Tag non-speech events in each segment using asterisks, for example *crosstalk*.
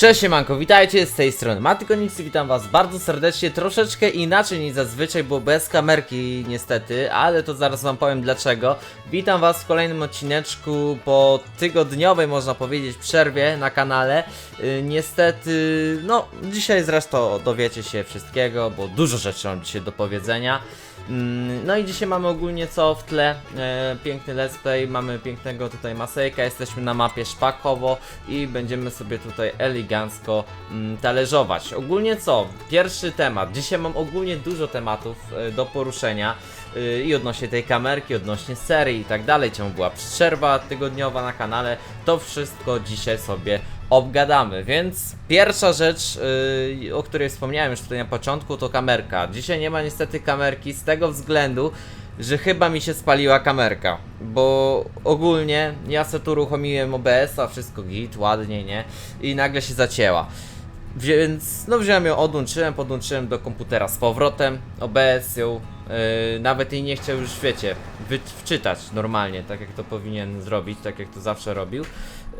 Cześć siemanko, witajcie z tej strony Matykonix i witam was bardzo serdecznie, troszeczkę inaczej niż zazwyczaj, bo bez kamerki niestety, ale to zaraz wam powiem dlaczego. Witam was w kolejnym odcineczku po tygodniowej, można powiedzieć, przerwie na kanale. Yy, niestety, no dzisiaj zresztą dowiecie się wszystkiego, bo dużo rzeczy mam dzisiaj do powiedzenia. Mm, No i dzisiaj mamy ogólnie co w tle, e, piękny let's play, mamy pięknego tutaj Masejka, jesteśmy na mapie Szpakowo i będziemy sobie tutaj elegancko mm, talerzować. Ogólnie co, pierwszy temat, dzisiaj mam ogólnie dużo tematów e, do poruszenia e, i odnośnie tej kamerki, odnośnie serii i tak dalej, czemu była przerwa tygodniowa na kanale, to wszystko dzisiaj sobie obgadamy, więc pierwsza rzecz, yy, o której wspomniałem już tutaj na początku, to kamerka. Dzisiaj nie ma niestety kamerki z tego względu, że chyba mi się spaliła kamerka, bo ogólnie ja se tu uruchomiłem OBS-a, wszystko git, ładnie, nie? I nagle się zacięła. Więc no wziąłem ją, odłączyłem, podłączyłem do komputera z powrotem, OBS ją, nawet jej nie chciał już, wiecie, wczytać normalnie, tak jak to powinien zrobić, tak jak to zawsze robił.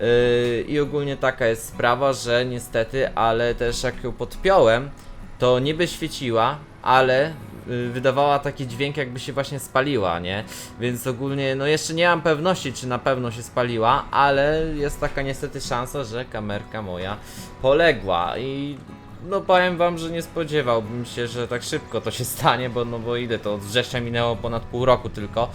Yy, I ogólnie taka jest sprawa, że niestety, ale też jak ją podpiąłem, to niby świeciła, ale yy, wydawała taki dźwięk jakby się właśnie spaliła, nie? Więc ogólnie, no jeszcze nie mam pewności, czy na pewno się spaliła, ale jest taka niestety szansa, że kamerka moja poległa i no powiem wam, że nie spodziewałbym się, że tak szybko to się stanie, bo no bo ile to od września minęło ponad pół roku tylko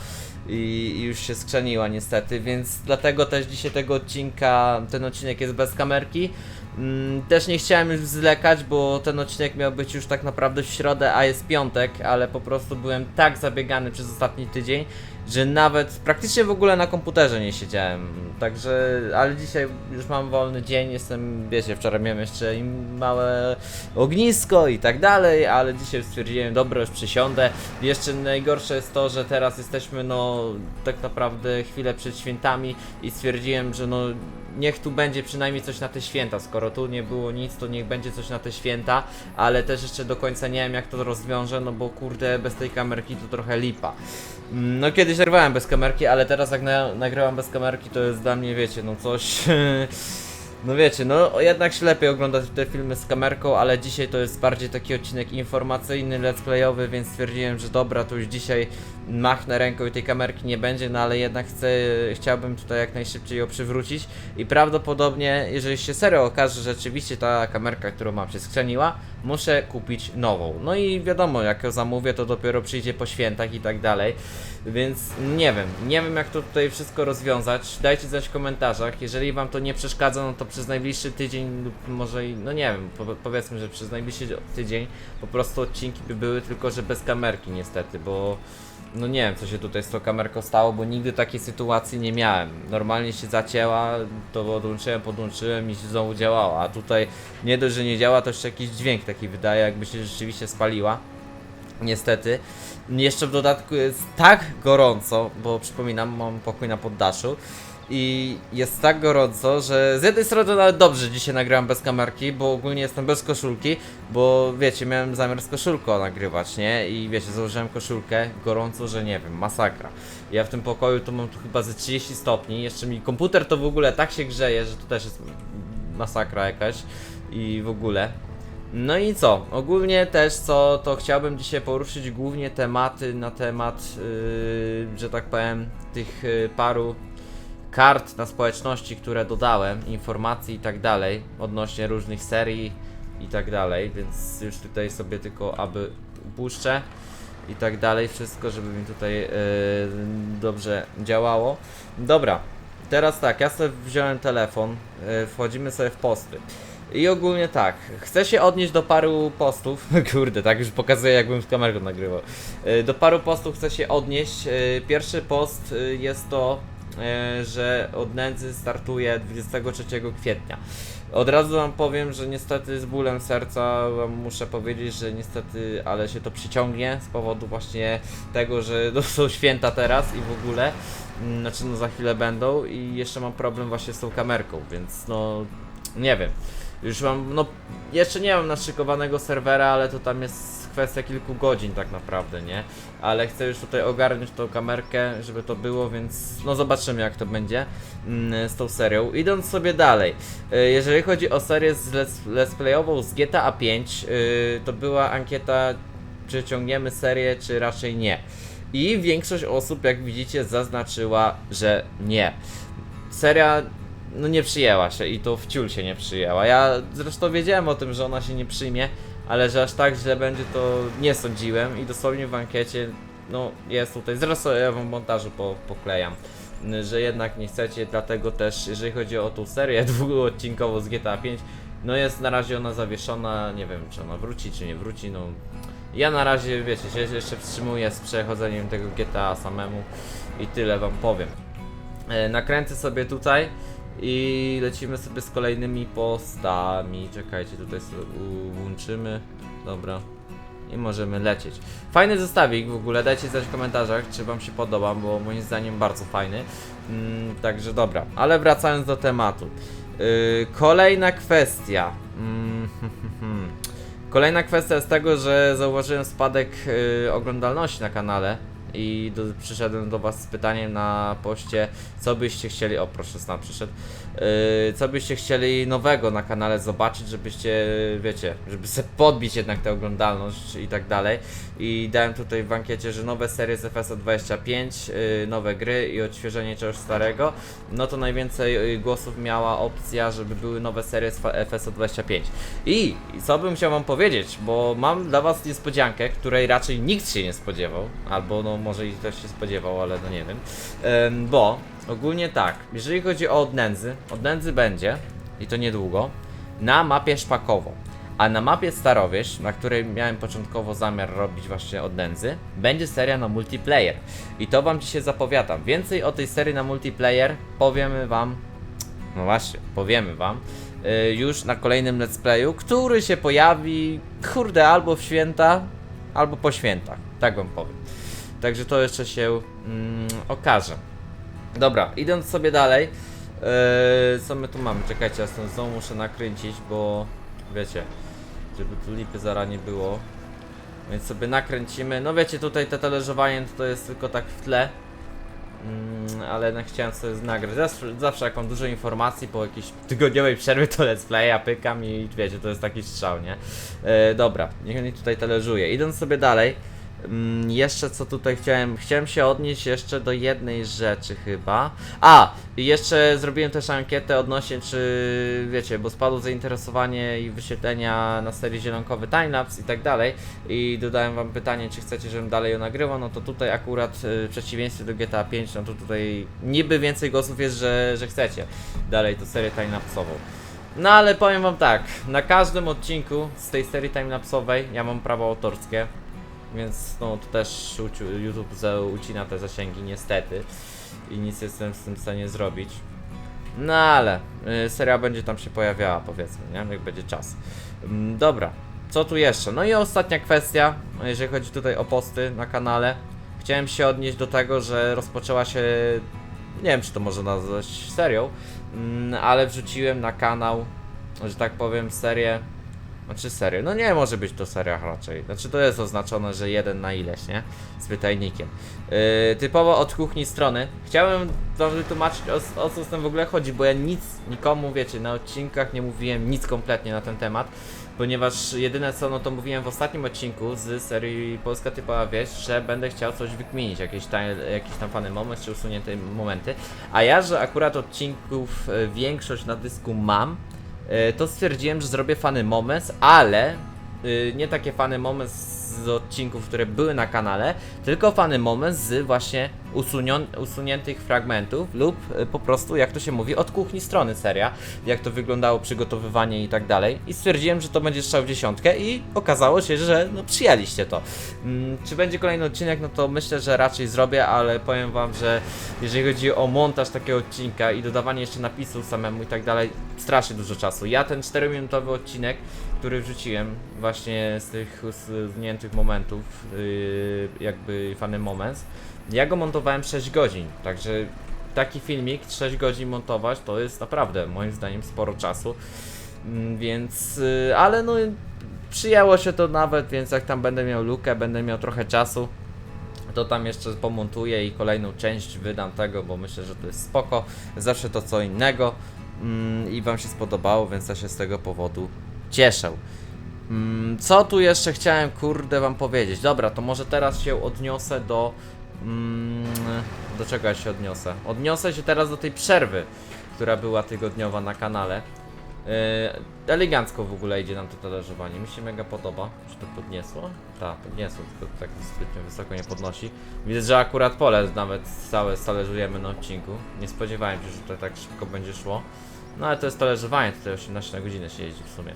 i, i już się skrzeniła niestety, więc dlatego też dzisiaj tego odcinka, ten odcinek jest bez kamerki. Mm, też nie chciałem już zlekać, bo ten odcinek miał być już tak naprawdę w środę, a jest piątek, ale po prostu byłem tak zabiegany przez ostatni tydzień, że nawet praktycznie w ogóle na komputerze nie siedziałem. Także, ale dzisiaj już mam wolny dzień, jestem, wiecie, wczoraj miałem jeszcze małe ognisko i tak dalej, ale dzisiaj stwierdziłem, dobra, już przysiądę. Jeszcze najgorsze jest to, że teraz jesteśmy, no, tak naprawdę chwilę przed świętami i stwierdziłem, że no, niech tu będzie przynajmniej coś na te święta. Skoro tu nie było nic, to niech będzie coś na te święta, ale też jeszcze do końca nie wiem jak to rozwiążę, no bo kurde, bez tej kamerki to trochę lipa. Mm, No kiedyś nagrywałem bez kamerki, ale teraz jak na, nagrywam bez kamerki, to jest dla mnie, wiecie, no coś... *laughs* No wiecie, no jednak się lepiej oglądać te filmy z kamerką, ale dzisiaj to jest bardziej taki odcinek informacyjny, let's playowy, więc stwierdziłem, że dobra, to już dzisiaj machnę ręką i tej kamerki nie będzie, no ale jednak chcę, chciałbym tutaj jak najszybciej ją przywrócić. I prawdopodobnie, jeżeli się serio okaże, że rzeczywiście ta kamerka, którą mam się skrzeniła, muszę kupić nową. No i wiadomo, jak zamówię, to dopiero przyjdzie po świętach i tak dalej, więc nie wiem, nie wiem jak to tutaj wszystko rozwiązać, dajcie znać w komentarzach, jeżeli wam to nie przeszkadza, no to przez najbliższy tydzień lub może no nie wiem, po, powiedzmy, że przez najbliższy tydzień po prostu odcinki by były tylko, że bez kamerki niestety, bo no nie wiem co się tutaj z tą kamerką stało, bo nigdy takiej sytuacji nie miałem. Normalnie się zacięła, to odłączyłem, podłączyłem i się znowu działała, a tutaj nie dość, że nie działa, to jeszcze jakiś dźwięk taki wydaje, jakby się rzeczywiście spaliła. Niestety. Jeszcze w dodatku jest tak gorąco, bo przypominam, mam pokój na poddaszu. I jest tak gorąco, że z jednej strony nawet dobrze dzisiaj nagrałem bez kamerki, bo ogólnie jestem bez koszulki, bo wiecie, miałem zamiar z koszulką nagrywać, nie? I wiecie, założyłem koszulkę, gorąco, że nie wiem, masakra. Ja w tym pokoju to mam tu chyba ze 30 stopni, jeszcze mi komputer to w ogóle tak się grzeje, że to też jest masakra jakaś i w ogóle. No i co? Ogólnie też co, to chciałbym dzisiaj poruszyć głównie tematy na temat, yy, że tak powiem, tych yy, paru kart na społeczności, które dodałem, informacji i tak dalej, odnośnie różnych serii i tak dalej, więc już tutaj sobie tylko aby upuszczę i tak dalej, wszystko, żeby mi tutaj yy, dobrze działało. Dobra, teraz tak, ja sobie wziąłem telefon, yy, wchodzimy sobie w posty. I ogólnie tak, chcę się odnieść do paru postów, *laughs* kurde, tak już pokazuję jakbym z kamerą nagrywał. Yy, Do paru postów chcę się odnieść. Pierwszy post jest to, że od nędzy startuje 23 kwietnia. Od razu wam powiem, że niestety z bólem serca wam muszę powiedzieć, że niestety, ale się to przyciągnie z powodu właśnie tego, że *laughs* to są święta teraz i w ogóle. Mm, Znaczy no za chwilę będą i jeszcze mam problem właśnie z tą kamerką, więc no nie wiem. Już mam, no jeszcze nie mam naszykowanego serwera, ale to tam jest kwestia kilku godzin tak naprawdę, nie? Ale chcę już tutaj ogarnąć tą kamerkę, żeby to było, więc no zobaczymy jak to będzie mm, z tą serią. Idąc sobie dalej, y, jeżeli chodzi o serię z let's, playową z GTA 5, y, to była ankieta, czy ciągniemy serię, czy raczej nie. I większość osób, jak widzicie, zaznaczyła, że nie. Seria no nie przyjęła się i to wciul się nie przyjęła. Ja zresztą wiedziałem o tym, że ona się nie przyjmie, ale że aż tak źle będzie to nie sądziłem i dosłownie w ankiecie no jest tutaj, ja wam w montażu po, poklejam, że jednak nie chcecie, dlatego też jeżeli chodzi o tą serię dwuodcinkową z GTA 5, no jest na razie ona zawieszona, nie wiem czy ona wróci czy nie wróci, no ja na razie wiecie, się jeszcze wstrzymuję z przechodzeniem tego GTA samemu i tyle wam powiem. E, nakręcę sobie tutaj i lecimy sobie z kolejnymi postami. Czekajcie, tutaj sobie łączymy. Dobra. I możemy lecieć. Fajny zestawik w ogóle, dajcie znać w komentarzach, czy wam się podoba, bo moim zdaniem bardzo fajny. Mm, także dobra, ale wracając do tematu. Yy, kolejna kwestia. Mm, *laughs* Kolejna kwestia jest tego, że zauważyłem spadek yy, oglądalności na kanale i do, przyszedłem do Was z pytaniem na poście, co byście chcieli, o proszę Snap przyszedł, yy, co byście chcieli nowego na kanale zobaczyć, żebyście, wiecie, żeby sobie podbić jednak tę oglądalność i tak dalej. I dałem tutaj w ankiecie, że nowe serie z FSO 25, yy, nowe gry i odświeżenie czegoś starego, no to najwięcej yy, głosów miała opcja, żeby były nowe serie z FSO 25. I i co bym chciał wam powiedzieć, bo mam dla was niespodziankę, której raczej nikt się nie spodziewał, albo no może i ktoś się spodziewał, ale no nie wiem. Em, bo ogólnie tak, jeżeli chodzi o odnędzy, odnędzy będzie, i to niedługo, na mapie szpakową. A na mapie Starowieś, na której miałem początkowo zamiar robić właśnie od nędzy, będzie seria na multiplayer. I to wam dzisiaj zapowiadam. Więcej o tej serii na multiplayer powiemy wam no właśnie, powiemy wam y, już na kolejnym let's playu, który się pojawi, kurde, albo w święta, albo po świętach, tak wam powiem. Także to jeszcze się mm, okaże. Dobra, idąc sobie dalej, yy, co my tu mamy? Czekajcie, ja stąd znowu muszę nakręcić, bo wiecie, żeby tu lipy zara nie było. Więc sobie nakręcimy. No wiecie, tutaj te talerzowanie to, jest tylko tak w tle. Mm, ale chciałem sobie nagrać. Zawsze, zawsze jak mam dużo informacji po jakiejś tygodniowej przerwie to let's playa pykam i wiecie, to jest taki strzał, nie? E, dobra, niech mi tutaj talerzuje. Idąc sobie dalej, jeszcze co tutaj chciałem, chciałem się odnieść jeszcze do jednej rzeczy chyba. A, jeszcze zrobiłem też ankietę odnośnie czy, wiecie, bo spadło zainteresowanie i wyświetlenia na serii zielonkowy timelapse i tak dalej i dodałem wam pytanie, czy chcecie, żebym dalej ją nagrywał, no to tutaj akurat y, w przeciwieństwie do GTA 5, no to tutaj niby więcej głosów jest, że, że chcecie dalej tą serię timelapsową. No ale powiem wam tak, na każdym odcinku z tej serii timelapsowej ja mam prawo autorskie, więc no to też YouTube ucina te zasięgi niestety i nic jestem z tym w stanie zrobić. No ale y, seria będzie tam się pojawiała powiedzmy, nie? Jak będzie czas. Mm, dobra, co tu jeszcze? No i ostatnia kwestia, jeżeli chodzi tutaj o posty na kanale. Chciałem się odnieść do tego, że rozpoczęła się, nie wiem czy to można nazwać serią, mm, ale wrzuciłem na kanał, że tak powiem, serię. Znaczy serię, no nie może być to seria raczej. Znaczy to jest oznaczone, że jeden na ileś, nie? Z pytajnikiem. Yy, typowo od kuchni strony. Chciałem wam wytłumaczyć o, o co z tym w ogóle chodzi, bo ja nic nikomu, wiecie, na odcinkach nie mówiłem nic kompletnie na ten temat, ponieważ jedyne co, no to mówiłem w ostatnim odcinku z serii Polska Typowa Wieś, że będę chciał coś wykminić, jakieś, ta, jakiś tam fany moment, czy usunięte momenty, a ja, że akurat odcinków e, większość na dysku mam, to stwierdziłem, że zrobię fany moments, ale y, nie takie fany moment z odcinków, które były na kanale, tylko fany moment z właśnie usuniętych fragmentów lub y, po prostu, jak to się mówi, od kuchni strony seria, jak to wyglądało przygotowywanie i tak dalej. I stwierdziłem, że to będzie strzał w dziesiątkę i okazało się, że no przyjęliście to. Mm, czy będzie kolejny odcinek, no to myślę, że raczej zrobię, ale powiem wam, że jeżeli chodzi o montaż takiego odcinka i dodawanie jeszcze napisów samemu i tak dalej, strasznie dużo czasu. Ja ten 4-minutowy odcinek, który wrzuciłem właśnie z tych usuniętych momentów, yy, jakby fany moments, ja go montowałem 6 godzin, także taki filmik 6 godzin montować to jest naprawdę moim zdaniem sporo czasu. Mm, Więc, y, ale no przyjęło się to nawet, więc jak tam będę miał lukę, będę miał trochę czasu, to tam jeszcze pomontuję i kolejną część wydam tego, bo myślę, że to jest spoko. Zawsze to co innego mm, i Wam się spodobało, więc ja się z tego powodu cieszę. Mm, co tu jeszcze chciałem, kurde, Wam powiedzieć? Dobra, to może teraz się odniosę do. Mm, do czego ja się odniosę? Odniosę się teraz do tej przerwy, która była tygodniowa na kanale. Yy, elegancko w ogóle idzie nam to talerzowanie. Mi się mega podoba. Czy to podniosło? Tak, podniosło, tylko tak zbytnio wysoko nie podnosi. Widzę, że akurat pole nawet całe talerzujemy na odcinku. Nie spodziewałem się, że to tak szybko będzie szło. No ale to jest talerzowanie, tutaj 18 na godzinę się jeździ w sumie.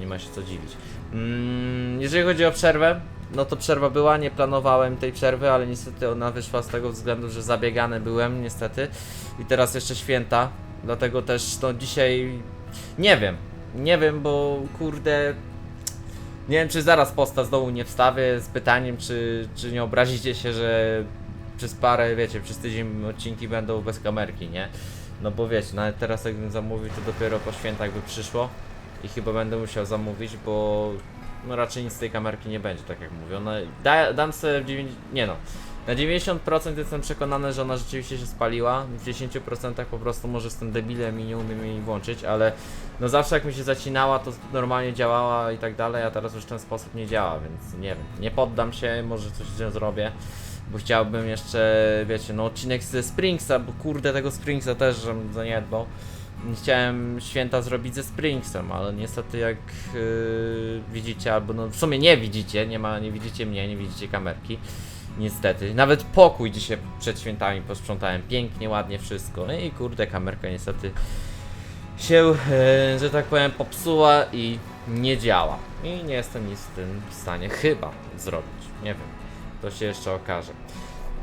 Nie ma się co dziwić. Mm, jeżeli chodzi o przerwę, no to przerwa była, nie planowałem tej przerwy, ale niestety ona wyszła z tego względu, że zabiegany byłem niestety. I teraz jeszcze święta, dlatego też no dzisiaj nie wiem, nie wiem, bo kurde. Nie wiem, czy zaraz posta z dołu nie wstawię z pytaniem, czy, czy nie obrazicie się, że przez parę, wiecie, przez tydzień odcinki będą bez kamerki, nie? No bo wiecie, nawet teraz jakbym zamówił, to dopiero po świętach by przyszło i chyba będę musiał zamówić, bo no raczej nic z tej kamerki nie będzie, tak jak mówię. Ona, da, dam sobie w 90, nie no, na 90% jestem przekonany, że ona rzeczywiście się spaliła, w 10% po prostu może jestem debilem i nie umiem jej włączyć, ale no zawsze jak mi się zacinała, to normalnie działała i tak dalej, a teraz już w ten sposób nie działa, więc nie wiem, nie poddam się, może coś z zrobię. Bo chciałbym jeszcze, wiecie, no odcinek ze Springsa, bo kurde tego Springsa też żem zaniedbał. Chciałem święta zrobić ze Springsem, ale niestety jak yy, widzicie, albo no w sumie nie widzicie, nie ma, nie widzicie mnie, nie widzicie kamerki. Niestety. Nawet pokój dzisiaj przed świętami posprzątałem pięknie, ładnie wszystko. No i kurde, kamerka niestety się, e, że tak powiem, popsuła i nie działa. I nie jestem nic w tym w stanie chyba zrobić. Nie wiem. To się jeszcze okaże.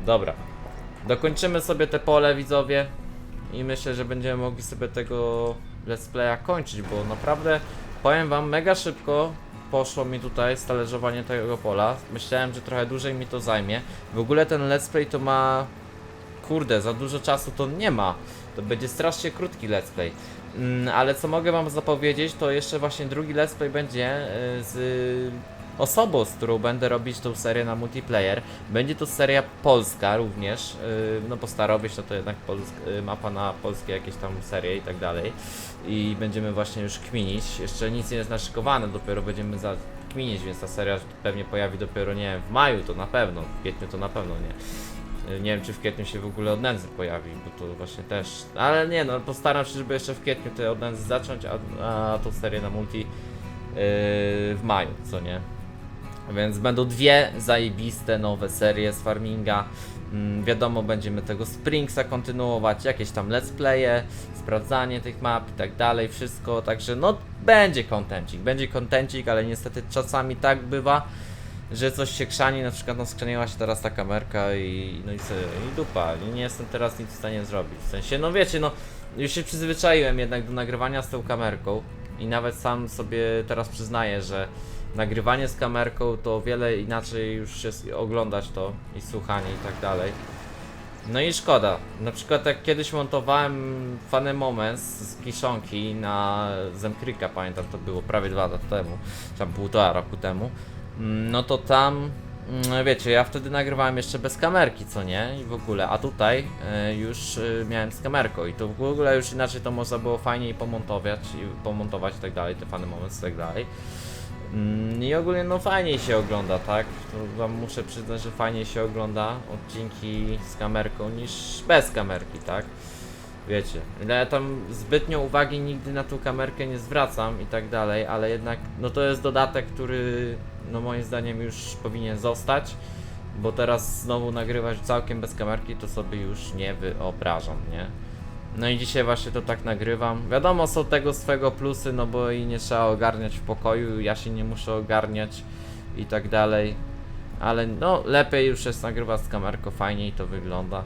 Dobra. Dokończymy sobie te pole, widzowie. I myślę, że będziemy mogli sobie tego let's playa kończyć, bo naprawdę powiem wam, mega szybko poszło mi tutaj stalerzowanie tego pola. Myślałem, że trochę dłużej mi to zajmie. W ogóle ten let's play to ma... Kurde, za dużo czasu to nie ma. To będzie strasznie krótki let's play. Mm, ale co mogę wam zapowiedzieć, to jeszcze właśnie drugi let's play będzie y, z osobą, z którą będę robić tą serię na multiplayer. Będzie to seria polska również, y, no bo Starobyś no to jednak y, mapa na polskie jakieś tam serie i tak dalej. I będziemy właśnie już kminić. Jeszcze nic nie jest naszykowane, dopiero będziemy za kminić, więc ta seria pewnie pojawi dopiero nie wiem, w maju to na pewno, w kwietniu to na pewno nie. Y, Nie wiem, czy w kwietniu się w ogóle od nędzy pojawi, bo to właśnie też. Ale nie, no postaram się, żeby jeszcze w kwietniu te od nędzy zacząć, a, a tą serię na multi yy, w maju, co nie? Więc będą dwie zajebiste nowe serie z farminga. Mm, wiadomo, będziemy tego Springsa kontynuować, jakieś tam let's playe, sprawdzanie tych map i tak dalej, wszystko. Także no, będzie kontencik, będzie kontencik, ale niestety czasami tak bywa, że coś się krzani, na przykład no skrzaniła się teraz ta kamerka i no i, sobie, i dupa, i nie jestem teraz nic w stanie zrobić. W sensie, no wiecie, no już się przyzwyczaiłem jednak do nagrywania z tą kamerką i nawet sam sobie teraz przyznaję, że nagrywanie z kamerką to o wiele inaczej już jest oglądać to i słuchanie i tak dalej. No i szkoda. Na przykład jak kiedyś montowałem Funny Moments z Kiszonki na Zemkryka, pamiętam to było prawie dwa lata temu, tam półtora roku temu, mm, no to tam, mm, wiecie, ja wtedy nagrywałem jeszcze bez kamerki, co nie? I w ogóle, a tutaj e, już e, miałem z kamerką i to w ogóle już inaczej to można było fajniej pomontować i pomontować i tak dalej, te Funny Moments i tak dalej. Mm, I ogólnie no fajniej się ogląda, tak? Wam muszę przyznać, że fajniej się ogląda odcinki z kamerką niż bez kamerki, tak? Wiecie, ale ja tam zbytnio uwagi nigdy na tą kamerkę nie zwracam i tak dalej, ale jednak no to jest dodatek, który no moim zdaniem już powinien zostać, bo teraz znowu nagrywać całkiem bez kamerki to sobie już nie wyobrażam, nie? No i dzisiaj właśnie to tak nagrywam. Wiadomo, są tego swego plusy, no bo i nie trzeba ogarniać w pokoju, ja się nie muszę ogarniać i tak dalej. Ale no, lepiej już jest nagrywać z kamerką, fajniej to wygląda.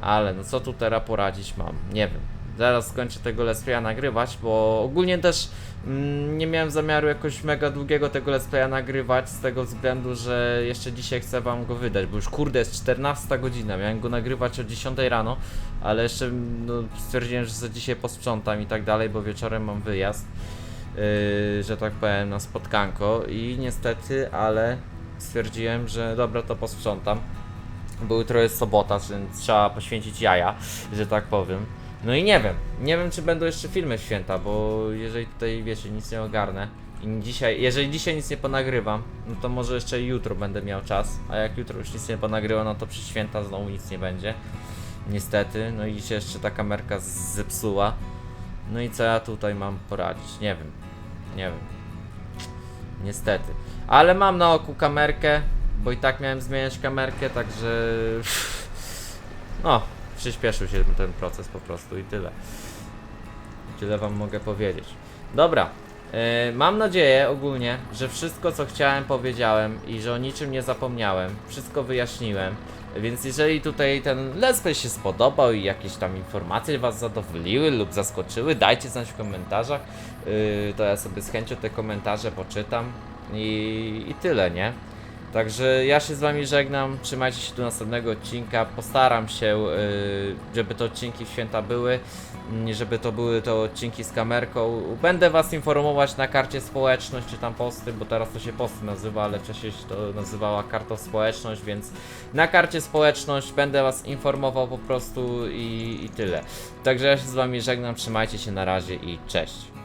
Ale no co tu teraz poradzić mam? Nie wiem. Zaraz skończę tego let's playa nagrywać, bo ogólnie też mm, nie miałem zamiaru jakoś mega długiego tego let's playa nagrywać z tego względu, że jeszcze dzisiaj chcę wam go wydać, bo już kurde jest 14 godzina, miałem go nagrywać o 10 rano, ale jeszcze no, stwierdziłem, że za dzisiaj posprzątam i tak dalej, bo wieczorem mam wyjazd. yy, że tak powiem, na spotkanko i niestety, ale stwierdziłem, że dobra, to posprzątam. Bo jutro jest sobota, więc trzeba poświęcić jaja, że tak powiem. No i nie wiem, nie wiem czy będą jeszcze filmy w święta, bo jeżeli tutaj wiecie, nic nie ogarnę i dzisiaj, jeżeli dzisiaj nic nie ponagrywam, no to może jeszcze jutro będę miał czas, a jak jutro już nic nie ponagrywam, no to przy święta znowu nic nie będzie. Niestety, no i się jeszcze ta kamerka zepsuła. No i co ja tutaj mam poradzić? Nie wiem, nie wiem. Niestety. Ale mam na oku kamerkę, bo i tak miałem zmieniać kamerkę, także. *laughs* No, przyspieszył się ten proces po prostu i tyle. Tyle wam mogę powiedzieć. Dobra. e, mam nadzieję ogólnie, że wszystko co chciałem powiedziałem i że o niczym nie zapomniałem. Wszystko wyjaśniłem. Więc jeżeli tutaj ten let's się spodobał i jakieś tam informacje was zadowoliły lub zaskoczyły, dajcie znać w komentarzach. Yy, to ja sobie z chęcią te komentarze poczytam i, i tyle, nie? Także ja się z wami żegnam, trzymajcie się do następnego odcinka, postaram się, yy, żeby te odcinki w święta były, mm, żeby to były to odcinki z kamerką. Będę was informować na karcie społeczność, czy tam posty, bo teraz to się posty nazywa, ale wcześniej się to nazywała karta społeczność, więc na karcie społeczność będę was informował po prostu i, i tyle. Także ja się z wami żegnam, trzymajcie się na razie i cześć.